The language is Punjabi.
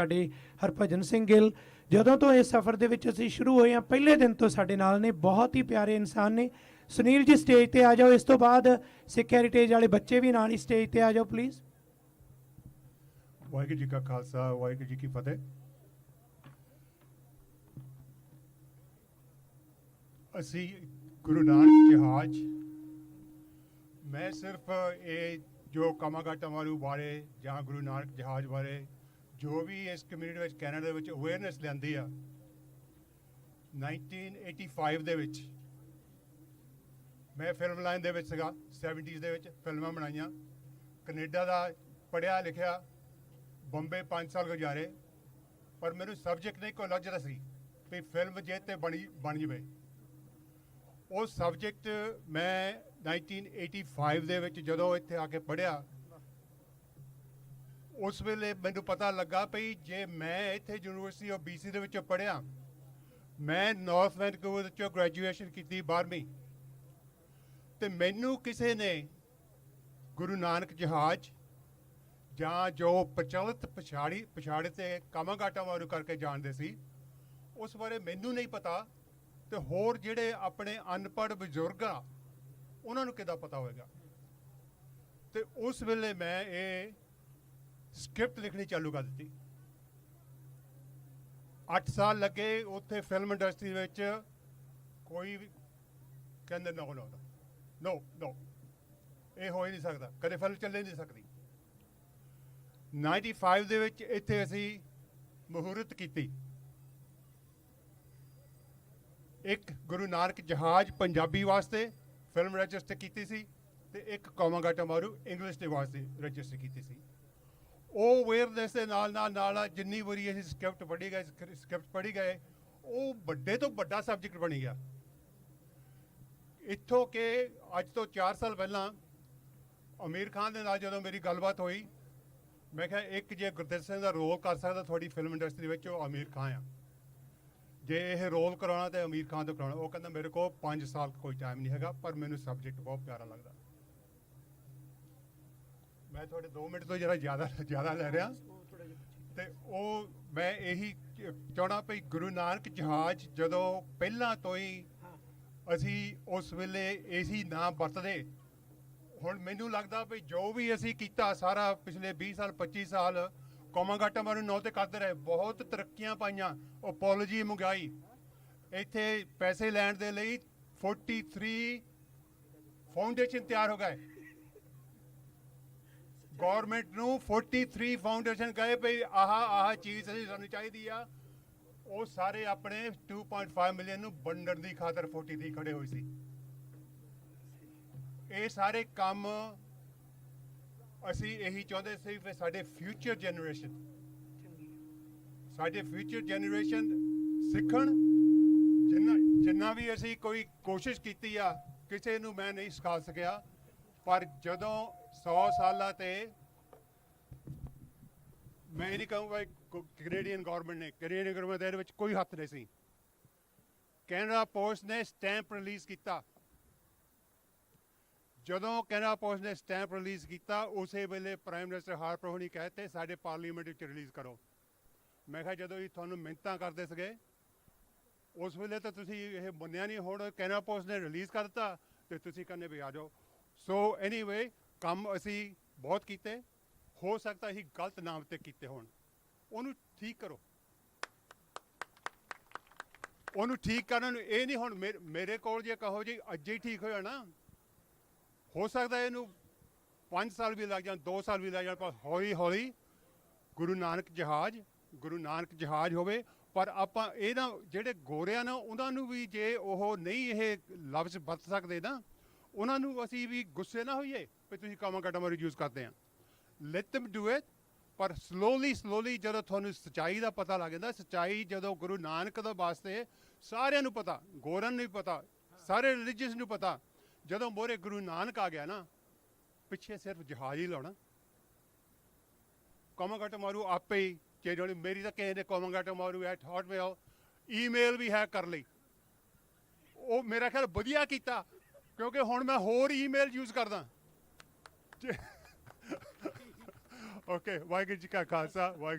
ਸਾਡੇ ਹਰਭਜਨ ਸਿੰਘ ਗਿੱਲ, ਜਦੋਂ ਤੋਂ ਇਸ ਸਫ਼ਰ ਦੇ ਵਿੱਚ ਅਸੀਂ ਸ਼ੁਰੂ ਹੋਏ ਹਾਂ, ਪਹਿਲੇ ਦਿਨ ਤੋਂ ਸਾਡੇ ਨਾਲ ਨੇ, ਬਹੁਤ ਹੀ ਪਿਆਰੇ ਇਨਸਾਨ ਨੇ। ਸੁਨੀਲ ਜੀ ਸਟੇਜ ਤੇ ਆ ਜਾਓ, ਇਸ ਤੋਂ ਬਾਅਦ ਸਿੱਖ ਹੈਰੀਟੇਜ ਵਾਲੇ ਬੱਚੇ ਵੀ ਨਾਲ ਹੀ ਸਟੇਜ ਤੇ ਆ ਜਾਓ ਪਲੀਜ਼ ਵਾਹਿਗੁਰੂ ਜੀ ਕਾ ਖਾਲਸਾ, ਵਾਹਿਗੁਰੂ ਜੀ ਕੀ ਫਤਿਹ। ਅਸੀਂ ਗੁਰੂ ਨਾਨਕ ਜਹਾਜ਼, ਮੈਂ ਸਿਰਫ ਇਹ ਜੋ ਕਮਾਗਾਟਾ ਮਾਰੂ ਬਾਰੇ ਜਾਂ ਗੁਰੂ ਨਾਨਕ ਜਹਾਜ਼ ਬਾਰੇ ਜੋ ਵੀ ਇਸ ਕਮਿਊਨਿਟੀ ਵਿੱਚ ਕੈਨੇਡਾ ਦੇ ਵਿੱਚ ਅਵੇਅਰਨੈਸ ਲੈਂਦੀ ਆ 1985 ਦੇ ਵਿੱਚ ਮੈਂ ਫਿਲਮ ਲਾਈਨ ਦੇ ਵਿੱਚ ਸੀਗਾ 70s ਦੇ ਵਿੱਚ ਫਿਲਮਾਂ ਬਣਾਈਆਂ। ਕੈਨੇਡਾ ਦਾ ਪੜਿਆ ਲਿਖਿਆ ਬੰਬੇ 5 ਸਾਲ ਗੁਜ਼ਾਰੇ, ਪਰ ਮੈਨੂੰ ਸਬਜੈਕਟ ਨਹੀਂ, ਕੋਈ ਲੱਜਦਾ ਸੀ ਵੀ ਫਿਲਮ ਜੇ ਤੇ ਬਣੀ, ਬਣ ਜਵੇ। ਉਹ ਸਬਜੈਕਟ ਮੈਂ 1985 ਦੇ ਵਿੱਚ ਜਦੋਂ ਇੱਥੇ ਆ ਕੇ ਪੜਿਆ ਉਸ ਵੇਲੇ ਮੈਨੂੰ ਪਤਾ ਲੱਗਾ ਭਈ ਜੇ ਮੈਂ ਇੱਥੇ ਯੂਨੀਵਰਸਿਟੀ ਆਫ BC ਦੇ ਵਿੱਚੋਂ ਪੜਿਆ ਮੈਂ ਨਾਰਥ ਵੈਂਕੂਵਰ ਵਿੱਚੋਂ ਗ੍ਰੈਜੂਏਸ਼ਨ ਕੀਤੀ 12ਵੀਂ ਤੇ ਮੈਨੂੰ ਕਿਸੇ ਨੇ ਗੁਰੂ ਨਾਨਕ ਜਹਾਜ਼ ਜਾਂ ਜੋ ਪ੍ਰਚਲਿਤ ਪਛਾੜੀ, ਪਛਾੜੇ ਤੇ ਕਾਮਾਗਾਟਾ ਵਾਰੂ ਕਰਕੇ ਜਾਣਦੇ ਸੀ, ਉਸ ਬਾਰੇ ਮੈਨੂੰ ਨਹੀਂ ਪਤਾ ਤੇ ਹੋਰ ਜਿਹੜੇ ਆਪਣੇ ਅਨਪੜ੍ਹ ਬਜ਼ੁਰਗ ਆ, ਉਹਨਾਂ ਨੂੰ ਕਿੱਦਾਂ ਪਤਾ ਹੋਵੇਗਾ ਤੇ ਉਸ ਵੇਲੇ ਮੈਂ ਇਹ ਸਕ੍ਰਿਪਟ ਲਿਖਣੀ ਚਾਲੂ ਕਰ ਦਿੱਤੀ। 8 ਸਾਲ ਲੱਗੇ ਉੱਥੇ ਫਿਲਮ ਇੰਡਸਟਰੀ ਵਿੱਚ ਕੋਈ ਵੀ ਕਹਿੰਦੇ ਨੋ ਨੋ ਨੋ ਨੋ ਇਹ ਹੋ ਹੀ ਨਹੀਂ ਸਕਦਾ। ਕਦੇ ਫਿਲਮ ਚੱਲੇ ਨਹੀਂ ਸਕਦੀ। 95 ਦੇ ਵਿੱਚ ਇੱਥੇ ਅਸੀਂ ਮਹੂਰਤ ਕੀਤੀ। ਇੱਕ ਗੁਰੂ ਨਾਨਕ ਜਹਾਜ਼ ਪੰਜਾਬੀ ਵਾਸਤੇ ਫਿਲਮ ਰਜਿਸਟਰ ਕੀਤੀ ਸੀ ਤੇ ਇੱਕ ਕੋਮਾਗਾਟਾ ਮਾਰੂ ਇੰਗਲਿਸ਼ ਦੇ ਵਾਸਤੇ ਰਜਿਸਟਰ ਕੀਤੀ ਸੀ। ਉਹ ਅਵੇਅਰਨੈਸ ਦੇ ਨਾਲ ਨਾਲ ਨਾਲ ਜਿੰਨੀ ਵਾਰੀ ਅਸੀਂ ਸਕ੍ਰਿਪਟ ਪੜ੍ਹੀ ਗਏ ਸਕ੍ਰਿਪਟ ਪੜ੍ਹੀ ਗਏ, ਉਹ ਵੱਡੇ ਤੋਂ ਵੱਡਾ ਸਬਜੈਕਟ ਬਣੀ ਗਿਆ। ਇੱਥੋਂ ਕਿ ਅੱਜ ਤੋਂ 4 ਸਾਲ ਪਹਿਲਾਂ ਅਮੀਰ ਖਾਨ ਦੇ ਨਾਲ ਜਦੋਂ ਮੇਰੀ ਗੱਲਬਾਤ ਹੋਈ, ਮੈਂ ਕਿਹਾ ਇੱਕ ਜੇ ਗੁਰਦੇਵ ਸਿੰਘ ਦਾ ਰੋਲ ਕਰ ਸਕਦਾ ਤੁਹਾਡੀ ਫਿਲਮ ਇੰਡਸਟਰੀ ਵਿੱਚ, ਉਹ ਅਮੀਰ ਖਾਨ ਆ। ਜੇ ਇਹ ਰੋਲ ਕਰਾਉਣਾ ਤੇ ਅਮੀਰ ਖਾਨ ਤੋਂ ਕਰਾਉਣਾ, ਉਹ ਕਹਿੰਦਾ ਮੇਰੇ ਕੋਲ 5 ਸਾਲ ਕੋਈ ਟਾਈਮ ਨਹੀਂ ਹੈਗਾ, ਪਰ ਮੈਨੂੰ ਸਬਜੈਕਟ ਬਹੁਤ ਪਿਆਰਾ ਲੱਗਦਾ। ਮੈਂ ਤੁਹਾਡੇ 2 ਮਿੰਟ ਤੋਂ ਜਰਾ ਜ਼ਿਆਦਾ ਜ਼ਿਆਦਾ ਲੈ ਰਿਹਾ। ਤੇ ਉਹ ਮੈਂ ਇਹੀ ਚਾਹਣਾ ਭਈ ਗੁਰੂ ਨਾਨਕ ਜਹਾਜ਼ ਜਦੋਂ ਪਹਿਲਾਂ ਤੋਂ ਹੀ ਅਸੀਂ ਉਸ ਵੇਲੇ ਏਸੀ ਨਾ ਵਰਤਦੇ, ਹੁਣ ਮੈਨੂੰ ਲੱਗਦਾ ਵੀ ਜੋ ਵੀ ਅਸੀਂ ਕੀਤਾ ਸਾਰਾ ਪਿਛਲੇ 20 ਸਾਲ 25 ਸਾਲ ਕੋਮਾਗਾਟਾ ਮਾਰੂ ਨੌ ਤੇ ਕਰਦੇ ਰਹੇ, ਬਹੁਤ ਤਰੱਕੀਆਂ ਪਾਈਆਂ ਅਪੋਲੋਜੀ ਮੰਗਾਈ। ਇੱਥੇ ਪੈਸੇ ਲੈਣ ਦੇ ਲਈ 43 ਫਾਊਂਡੇਸ਼ਨ ਤਿਆਰ ਹੋ ਗਏ। ਗਵਰਨਮੈਂਟ ਨੂੰ 43 ਫਾਊਂਡੇਸ਼ਨ ਕਹੇ ਭਈ ਆਹ ਆਹ ਚੀਜ਼ ਅਸੀਂ ਸਾਨੂੰ ਚਾਹੀਦੀ ਆ। ਉਹ ਸਾਰੇ ਆਪਣੇ 2.5 ਮਿਲੀਅਨ ਨੂੰ ਵੰਡਣ ਦੀ ਖਾਤਰ 43 ਖੜੇ ਹੋਏ ਸੀ। ਇਹ ਸਾਰੇ ਕੰਮ ਅਸੀਂ ਇਹੀ ਚਾਹੁੰਦੇ ਸੀ ਕਿ ਸਾਡੇ ਫਿਊਚਰ ਜਨਰੇਸ਼ਨ ਸਾਡੇ ਫਿਊਚਰ ਜਨਰੇਸ਼ਨ ਸਿੱਖਣ। ਜਿੰਨਾ ਜਿੰਨਾ ਵੀ ਅਸੀਂ ਕੋਈ ਕੋਸ਼ਿਸ਼ ਕੀਤੀ ਆ, ਕਿਸੇ ਨੂੰ ਮੈਂ ਨਹੀਂ ਸਿਖਾ ਸਕਿਆ। ਪਰ ਜਦੋਂ 100 ਸਾਲਾਂ ਤੇ ਮੈਂ ਇਹ ਨਹੀਂ ਕਹੂੰਗਾ ਕੈਨੇਡੀਅਨ ਗਵਰਨਮੈਂਟ ਨੇ ਕੈਨੇਡੀਅਨ ਗਵਰਨਮੈਂਟ ਦੇ ਵਿੱਚ ਕੋਈ ਹੱਥ ਨਹੀਂ ਸੀ। ਕੈਨੇਡਾ ਪੋਸਟ ਨੇ ਸਟੈਂਪ ਰਿਲੀਜ਼ ਕੀਤਾ। ਜਦੋਂ ਕੈਨੇਡਾ ਪੋਸਟ ਨੇ ਸਟੈਂਪ ਰਿਲੀਜ਼ ਕੀਤਾ, ਉਸੇ ਵੇਲੇ ਪ੍ਰਾਈਮ ਮਿਨਿਸਟਰ ਹਾਰਪਰ ਹੋਣੀ ਕਹਤੇ, ਸਾਡੇ ਪਾਰਲੀਮੈਂਟ ਵਿੱਚ ਰਿਲੀਜ਼ ਕਰੋ। ਮੈਂ ਕਿਹਾ, ਜਦੋਂ ਇਹ ਤੁਹਾਨੂੰ ਮਿਹਨਤਾਂ ਕਰਦੇ ਸੀਗੇ, ਉਸ ਵੇਲੇ ਤਾਂ ਤੁਸੀਂ ਇਹ ਮੰਨਿਆ ਨਹੀਂ ਹੁਣ। ਕੈਨੇਡਾ ਪੋਸਟ ਨੇ ਰਿਲੀਜ਼ ਕਰ ਦਿੱਤਾ ਤੇ ਤੁਸੀਂ ਕਹਿੰਦੇ ਵੀ ਆ ਜਾਓ। ਸੋ ਐਨੀਵੇ ਕੰਮ ਅਸੀਂ ਬਹੁਤ ਕੀਤੇ। ਹੋ ਸਕਦਾ ਅਸੀਂ ਗਲਤ ਨਾਮ ਤੇ ਕੀਤੇ ਹੋਣ। ਉਹਨੂੰ ਠੀਕ ਕਰੋ। ਉਹਨੂੰ ਠੀਕ ਕਰਨ ਨੂੰ ਇਹ ਨਹੀਂ ਹੁਣ ਮੇਰੇ- ਮੇਰੇ ਕੋਲ ਜੇ ਕਹੋ ਜੀ, ਅੱਜ ਹੀ ਠੀਕ ਹੋ ਜਾਣਾ ਹੋ ਸਕਦਾ ਇਹਨੂੰ 5 ਸਾਲ ਵੀ ਲੱਗ ਜਾਣ 2 ਸਾਲ ਵੀ ਲੱਗ ਜਾਣ, ਪਰ ਹੌਲੀ ਹੌਲੀ ਗੁਰੂ ਨਾਨਕ ਜਹਾਜ਼, ਗੁਰੂ ਨਾਨਕ ਜਹਾਜ਼ ਹੋਵੇ। ਪਰ ਆਪਾਂ ਇਹ ਨਾ, ਜਿਹੜੇ ਗੋਰਿਆਂ ਨੇ, ਉਹਨਾਂ ਨੂੰ ਵੀ ਜੇ ਉਹ ਨਹੀਂ ਇਹ ਲਫ਼ਜ਼ ਵਰਤ ਸਕਦੇ ਨਾ ਉਹਨਾਂ ਨੂੰ ਅਸੀਂ ਵੀ ਗੁੱਸੇ ਨਾ ਹੋਈਏ ਵੀ ਤੁਸੀਂ ਕਾਮਾ ਕਟਮਰ ਯੂਜ਼ ਕਰਦੇ ਆ। ਲੈਟ them ਡੂ ਇਟ ਪਰ ਸਲੋਲੀ ਸਲੋਲੀ ਜਦੋਂ ਤੁਹਾਨੂੰ ਸਚਾਈ ਦਾ ਪਤਾ ਲੱਗ ਜਾਂਦਾ, ਸਚਾਈ ਜਦੋਂ ਗੁਰੂ ਨਾਨਕ ਦਾ ਵਾਸਤੇ ਸਾਰਿਆਂ ਨੂੰ ਪਤਾ ਗੋਰਨ ਨੂੰ ਪਤਾ, ਸਾਰੇ ਰਿਲੀਜੀਅਸ ਨੂੰ ਪਤਾ, ਜਦੋਂ ਮੋਰੇ ਗੁਰੂ ਨਾਨਕ ਆ ਗਿਆ ਨਾ, ਪਿੱਛੇ ਸਿਰਫ ਜਹਾਜ਼ ਹੀ ਲਾਉਣਾ। ਕੋਮਗਟ ਮਾਰੂ ਆਪੇ ਹੀ, ਜੇ ਜਿਹੜੀ ਮੇਰੀ ਤਾਂ ਕਿਸੇ ਨੇ ਕੋਮਗਟ ਮਾਰੂ ਐਟ ਹੌਟਮੇਲ ਈਮੇਲ ਵੀ ਹੈ ਕਰ ਲਈ। ਉਹ ਮੇਰਾ ਖਿਆਲ ਵਧੀਆ ਕੀਤਾ ਕਿਉਂਕਿ ਹੁਣ ਮੈਂ ਹੋਰ ਈਮੇਲ ਯੂਜ਼ ਕਰਦਾ। ਓਕੇ ਵਾਹਿਗੁਰੂ ਜੀ ਕਾ ਖਾਲਸਾ ਵਾਹਿਗੁਰੂ